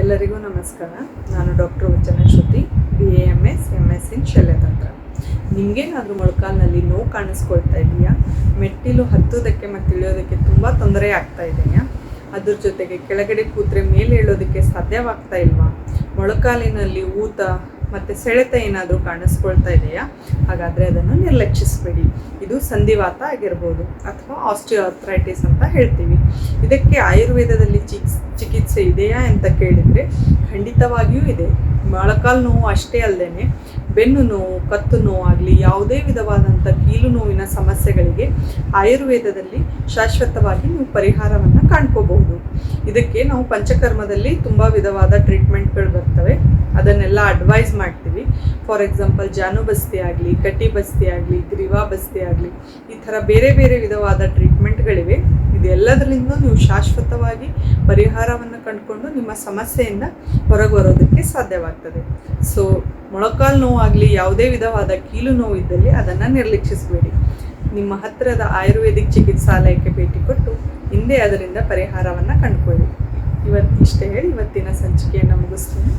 ಎಲ್ಲರಿಗೂ ನಮಸ್ಕಾರ. ನಾನು doctor Vachana Shruti B A M S M S in ಶಲ್ಯತಂತ್ರ. ನಿಮಗೇನಾದರೂ ಮೊಳಕಾಲಿನಲ್ಲಿ ನೋವು ಕಾಣಿಸ್ಕೊಳ್ತಾ ಇದೆಯಾ? ಮೆಟ್ಟಿಲು ಹತ್ತೋದಕ್ಕೆ ಮತ್ತು ಇಳಿಯೋದಕ್ಕೆ ತುಂಬ ತೊಂದರೆ ಆಗ್ತಾ ಇದೆಯಾ? ಅದ್ರ ಜೊತೆಗೆ ಕೆಳಗಡೆ ಕೂತ್ರೆ ಮೇಲೆ ಹೇಳೋದಕ್ಕೆ ಸಾಧ್ಯವಾಗ್ತಾ ಇಲ್ವಾ? ಮೊಳಕಾಲಿನಲ್ಲಿ ಊತ ಮತ್ತು ಸೆಳೆತ ಏನಾದರೂ ಕಾಣಿಸ್ಕೊಳ್ತಾ ಇದೆಯಾ? ಹಾಗಾದರೆ ಅದನ್ನು ನಿರ್ಲಕ್ಷಿಸಬೇಡಿ. ಇದು ಸಂಧಿವಾತ ಆಗಿರ್ಬೋದು ಅಥವಾ ಆಸ್ಟಿಯೋಥ್ರೈಟಿಸ್ ಅಂತ ಹೇಳ್ತೀವಿ. ಇದಕ್ಕೆ ಆಯುರ್ವೇದದಲ್ಲಿ ಚಿಕಿತ್ಸೆ ಇದೆಯಾ ಅಂತ ಕೇಳಿದರೆ ಖಂಡಿತವಾಗಿಯೂ ಇದೆ. ಮೊಳಕಾಲು ನೋವು ಅಷ್ಟೇ ಅಲ್ಲದೆ ಬೆನ್ನು ನೋವು, ಕತ್ತು ನೋವಾಗಲಿ ಯಾವುದೇ ವಿಧವಾದಂಥ ಕೀಲು ನೋವಿನ ಸಮಸ್ಯೆಗಳಿಗೆ ಆಯುರ್ವೇದದಲ್ಲಿ ಶಾಶ್ವತವಾಗಿ ನೀವು ಪರಿಹಾರವನ್ನು ಕಾಣ್ಕೋಬಹುದು. ಇದಕ್ಕೆ ನಾವು ಪಂಚಕರ್ಮದಲ್ಲಿ ತುಂಬ ವಿಧವಾದ ಟ್ರೀಟ್ಮೆಂಟ್ಗಳು ಬರ್ತವೆ. ಅದನ್ನೆಲ್ಲ ಅಡ್ವೈಸ್ ಮಾಡ್ತೀವಿ. ಫಾರ್ ಎಕ್ಸಾಂಪಲ್ ಜಾನು ಬಸ್ತಿ ಆಗಲಿ ಕಟ್ಟಿ ಬಸ್ತಿ ಆಗಲಿ, ಗ್ರೀವಾ ಬಸ್ತಿ ಆಗಲಿ, ಈ ಥರ ಬೇರೆ ಬೇರೆ ವಿಧವಾದ ಟ್ರೀಟ್ಮೆಂಟ್ಗಳಿವೆ ಇದೆಲ್ಲದರಿಂದ ನೀವು ಶಾಶ್ವತವಾಗಿ ಪರಿಹಾರವನ್ನು ಕಂಡುಕೊಂಡು ನಿಮ್ಮ ಸಮಸ್ಯೆಯಿಂದ ಹೊರಗೆ ಬರೋದಕ್ಕೆ ಸಾಧ್ಯವಾಗ್ತದೆ. ಸೊ ಮೊಳಕಾಲು ನೋವಾಗಲಿ ಯಾವುದೇ ವಿಧವಾದ ಕೀಲು ನೋವು ಇದ್ದಲ್ಲಿ ಅದನ್ನು ನಿರ್ಲಕ್ಷಿಸಬೇಡಿ. ನಿಮ್ಮ ಹತ್ತಿರದ ಆಯುರ್ವೇದಿಕ್ ಚಿಕಿತ್ಸಾಲಯಕ್ಕೆ ಭೇಟಿ ಕೊಟ್ಟು ಹಿಂದೆ ಅದರಿಂದ ಪರಿಹಾರವನ್ನು ಕಂಡುಕೊಳ್ಳಿ. ಇವತ್ತು ಇಷ್ಟೇ ಹೇಳಿ, ಇವತ್ತಿನ ಸಂಚಿಕೆಯನ್ನು ಮುಗಿಸ್ತೀನಿ.